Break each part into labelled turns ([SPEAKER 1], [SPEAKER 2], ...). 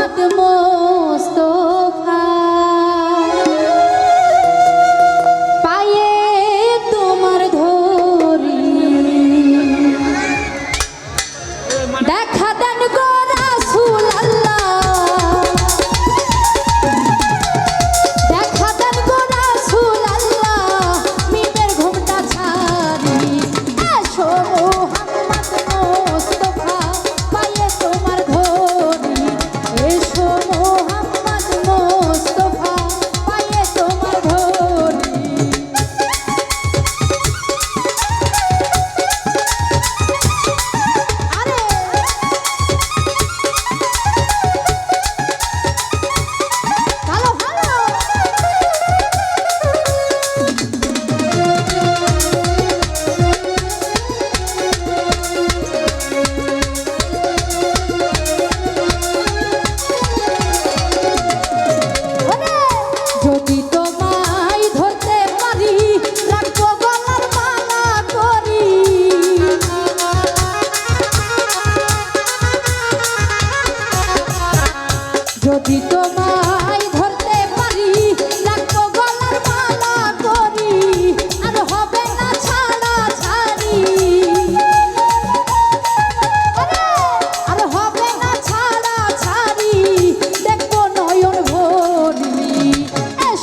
[SPEAKER 1] মোহাম্মদ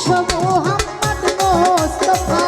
[SPEAKER 1] মোহাম্মদ মোস্তফা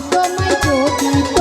[SPEAKER 1] তোমায় যদি